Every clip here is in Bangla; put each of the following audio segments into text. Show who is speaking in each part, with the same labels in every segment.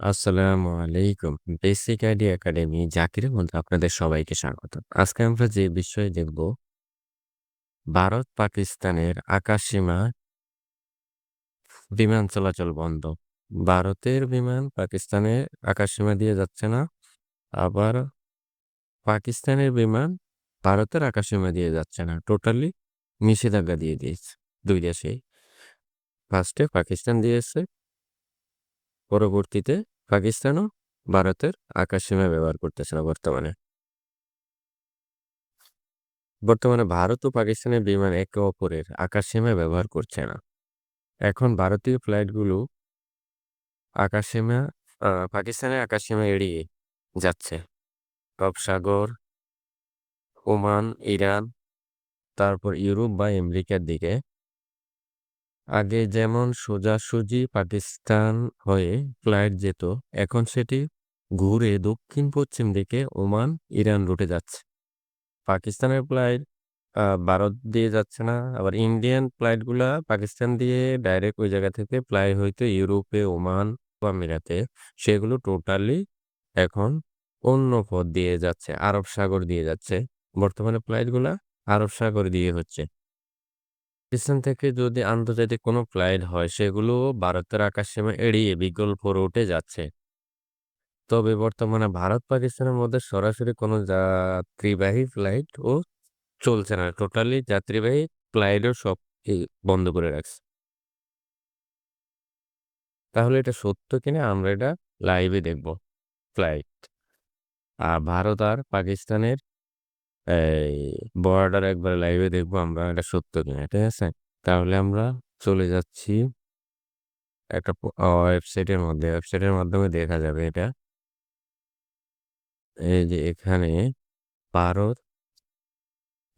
Speaker 1: আসসালামু আলাইকুম। বেসিক আইডিয়া একাডেমি জাকিরের মধ্যে আপনাদের সবাইকে স্বাগত। আজকে আমরা যে বিষয়ে দেখব, ভারত পাকিস্তানের আকাশসীমা বিমান চলাচল বন্ধ। ভারতের বিমান পাকিস্তানের আকাশসীমা দিয়ে যাচ্ছে না। আবার পাকিস্তানের বিমান ভারতের আকাশসীমা দিয়ে যাচ্ছে না। টোটালি নিষেধাজ্ঞা দিয়ে দিয়েছে দুই দেশেই। ফার্স্টে পাকিস্তান দিয়েছে পরবর্তীতে পাকিস্তানও ভারতের আকাশসীমা ব্যবহার করতেছে না বর্তমানে। বর্তমানে ভারত ও পাকিস্তানের বিমান একে অপরের আকাশসীমা ব্যবহার করছে না। এখন ভারতীয় ফ্লাইটগুলো আকাশসীমা পাকিস্তানের আকাশসীমা এড়িয়ে যাচ্ছে। সাগর, ওমান, ইরান, তারপর ইউরোপ বা আমেরিকার দিকে। আগে যেমন সোজাসুজি পাকিস্তান হয়ে ফ্লাইট যেত, এখন সেটি ঘুরে দক্ষিণ-পশ্চিম দিকে ওমান, ইরান রুটে যাচ্ছে। পাকিস্তানের ফ্লাইট ভারত দিয়ে যাচ্ছে না। আবার ইন্ডিয়ান ফ্লাইটগুলা পাকিস্তান দিয়ে ডাইরেক্ট ওই জায়গা থেকে ফ্লাই হইতো ইউরোপে, ওমান বা আমিরাতে। সেগুলো টোটালি এখন অন্য পথ দিয়ে যাচ্ছে। আরব সাগর দিয়ে যাচ্ছে। বর্তমানে ফ্লাইটগুলা আরব সাগর দিয়ে হচ্ছে। পাকিস্তান থেকে যদি আন্তর্জাতিক কোনো ফ্লাইট হয়, সেগুলো ভারতের আকাশসীমা এড়িয়ে বিকল্প রুটে যাচ্ছে। তবে বর্তমানে ভারত পাকিস্তানের মধ্যে সরাসরি কোনো যাত্রীবাহী ফ্লাইটও চলছে না। টোটালি যাত্রীবাহী ফ্লাইটও সব বন্ধ করে রাখছে। তাহলে এটা সত্য কিনা আমরা এটা লাইভে দেখব ফ্লাইট। আর ভারত আর পাকিস্তানের এই বর্ডার একবার লাইভে দেখব আমরা এটা সত্য কিনা। ঠিক আছে? তাহলে আমরা চলে যাচ্ছি একটা ওয়েবসাইটের মধ্যে। ওয়েবসাইটের মাধ্যমে দেখা যাবে এটা। এই যে এখানে ভারত,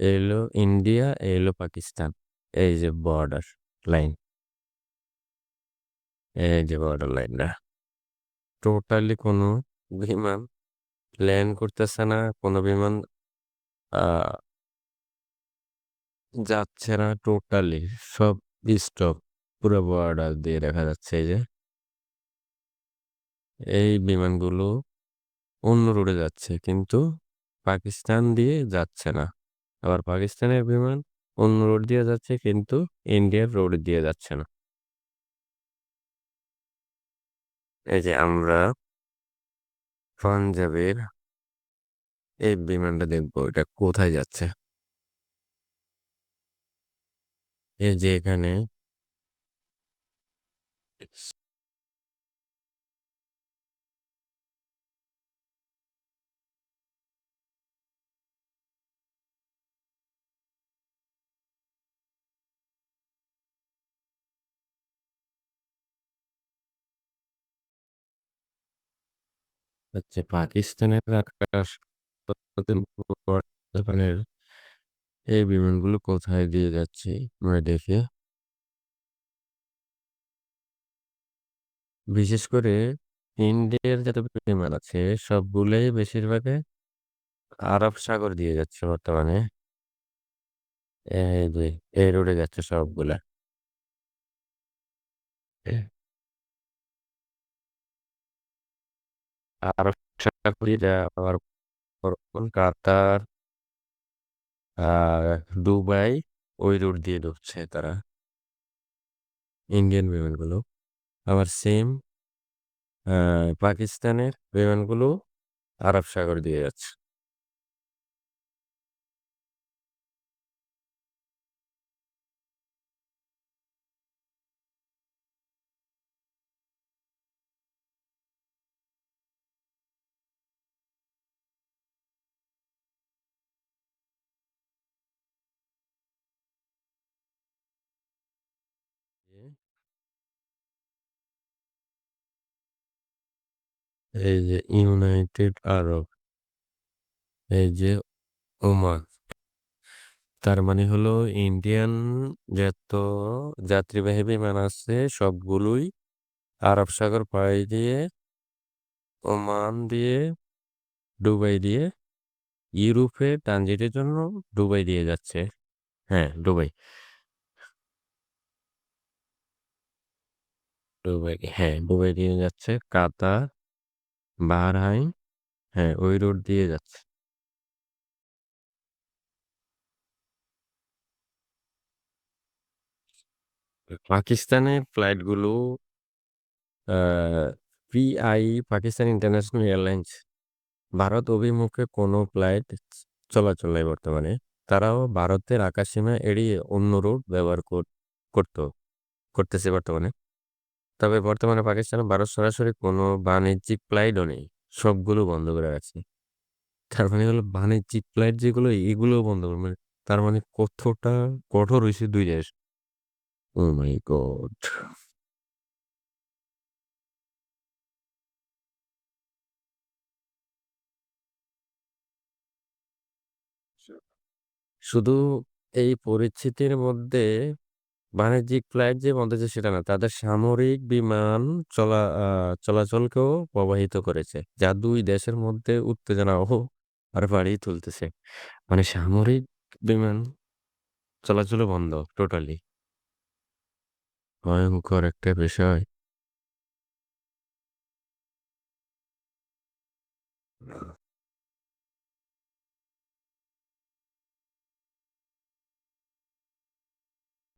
Speaker 1: এই হলো ইন্ডিয়া, এই হলো পাকিস্তান। এই যে বর্ডার লাইন। এই যে বর্ডার লাইনটা। টোটালি কোনো বিমান ল্যান্ড করতেছে না। কোনো বিমান যাচ্ছে না টোটালি। সব স্টপ। পুরো বর্ডার দিয়ে দেখা যাচ্ছে এই যে। এই বিমানগুলো অন্য রুটে যাচ্ছে কিন্তু পাকিস্তান দিয়ে যাচ্ছে না। আবার পাকিস্তানের বিমান অন্য রোড দিয়ে যাচ্ছে কিন্তু ইন্ডিয়ার রোড দিয়ে যাচ্ছে না। এই যে আমরা পাঞ্জাবের এই বিমানটা দেখব এটা কোথায় যাচ্ছে। এই যে এখানে হচ্ছে পাকিস্তানের আকাশ এই বিমানগুলো কোথায় দিয়ে যাচ্ছে, আমরা দেখি। বিশেষ করে ইন্ডিয়ার যত বিমান আছে, সবগুলোই বেশিরভাগে আরব সাগর দিয়ে যাচ্ছে বর্তমানে। এই রুটে যাচ্ছে সবগুলা। আরব সাগর দিয়ে আবার কাতার আর দুবাই, ওই রুট দিয়ে ঢুকছে তারা। ইন্ডিয়ান বিমানগুলো। আবার সেম পাকিস্তানের বিমানগুলো আরব সাগর দিয়ে যাচ্ছে। এই যে ইউনাইটেড আরব। এই যে ওমান। তার মানে হলো ইন্ডিয়ান যত যাত্রীবাহী বিমান আছে সবগুলোই আরব সাগর পাড়ি দিয়ে ওমান দিয়ে দুবাই দিয়ে ইউরোপে ট্রানজিটের জন্য দুবাই দিয়ে যাচ্ছে। হ্যাঁ, দুবাই। দুবাই হ্যাঁ, দুবাই দিয়ে যাচ্ছে। কাতার, বাহরাইন হ্যাঁ, ওই রুট দিয়ে যাচ্ছে। পাকিস্তানের ফ্লাইটগুলো আ PI Pakistan international airlines Bharat অভিমুখে কোনো ফ্লাইট চলাচল নাই বর্তমানে। তারাও ভারতের আকাশসীমা এড়িয়ে অন্য রুট ব্যবহার কর করত করতেছে বর্তমানে। তবে বর্তমানে পাকিস্তানে ভারত সরাসরি কোনো বাণিজ্যিক ফ্লাইটও নেই। সবগুলো বন্ধ করে রাখছে। তার মানে হলো বাণিজ্যিক ফ্লাইট যেগুলো, এগুলোও বন্ধ করে মানে তার মানে কতটা কঠোর হয়েছে দুই দেশ। Oh my god! শুধু এই পরিস্থিতির মধ্যে বাণিজ্যিক ফ্লাইট যে বন্ধ হয়েছে সেটা না তাদের সামরিক বিমান চলা আহ, চলাচলকেও প্রবাহিত করেছে যা দুই দেশের মধ্যে উত্তেজনা ও আর বাড়িয়ে তুলতেছে। মানে সামরিক বিমান চলাচল বন্ধ টোটালি ভয়ঙ্কর একটা বিষয়।